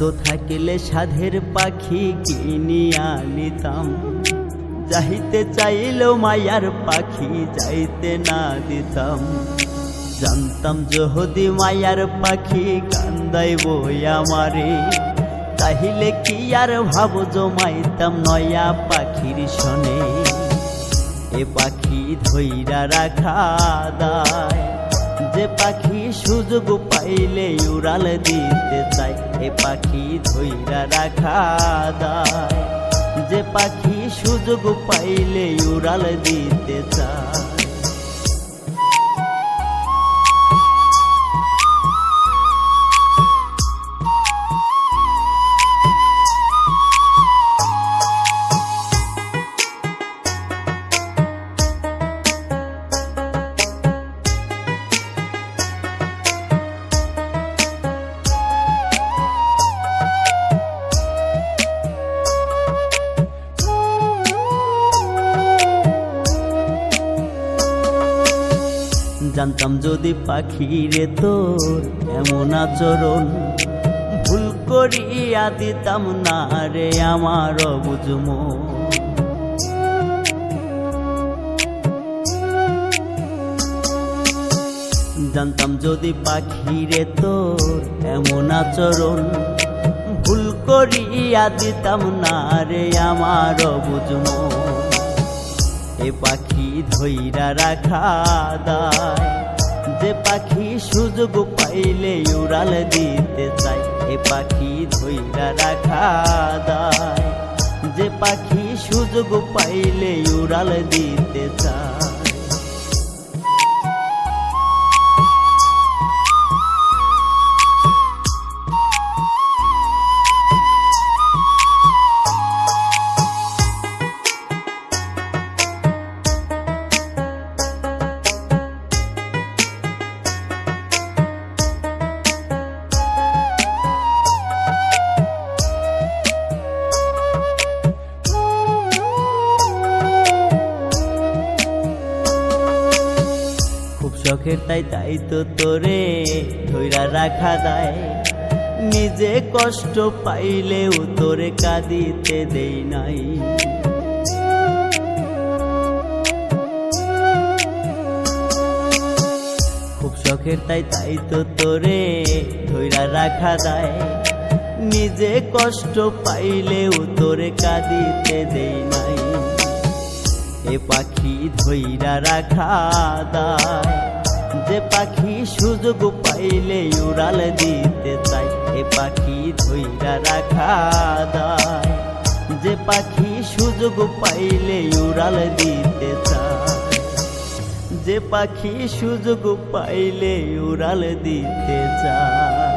সাধ্য থাকিলে সাধের পাখি কিনিয়া নিতাম যাইতে চাইলেও মায়ার পাখি, যাইতে না দিতাম। জানতাম যদি মায়ার পাখি কান্দাই বই আমারে। তাহিলে কি আর ভাব জমাইতাম নয়া পাখির শনে এ পাখি ধৈরা রাখা দায়। যে পাখি সুযোগ পাইলে উড়াল দিতে চাই এ পাখি ধৈরা রাখা দায়। যে পাখি সুযোগ পাইলে উড়াল দিতে চায়। জানতাম যদি পাখিরে তোর এমন আচরণ ভুল করিয়া দিতাম না রে আমার বুঝম জানতাম যদি পাখিরে তোর এমন আচরণ ভুল করিয়া দিতাম না রে আমার বুঝম এ পাখি ধৈরা রাখা দায়। যে পাখি সুযোগ পাইলে উড়াল দিতে চাই এ পাখি ধৈরা রাখা দায়। যে পাখি সুযোগ পাইলে উড়াল দিতে চায়। শখের তাই তাই তো তোরে ধৈরা রাখা দেয় নিজে কষ্ট পাইলেও তোরে কাঁদিতে দেই নাই। খুব শখের তাই তাই তো তোরে ধৈরা রাখা দেয় নিজে কষ্ট পাইলেও তোরে কাঁদিতে দেই এ পাখি ধৈরা রাখা দায়, যে পাখি সুযোগ পাইলে উড়াল দিতে চাই এ পাখি ধৈরা রাখা দায়, যে পাখি সুযোগ পাইলে উড়াল দিতে চায়, যে পাখি সুযোগ পাইলে উড়াল দিতে চায়।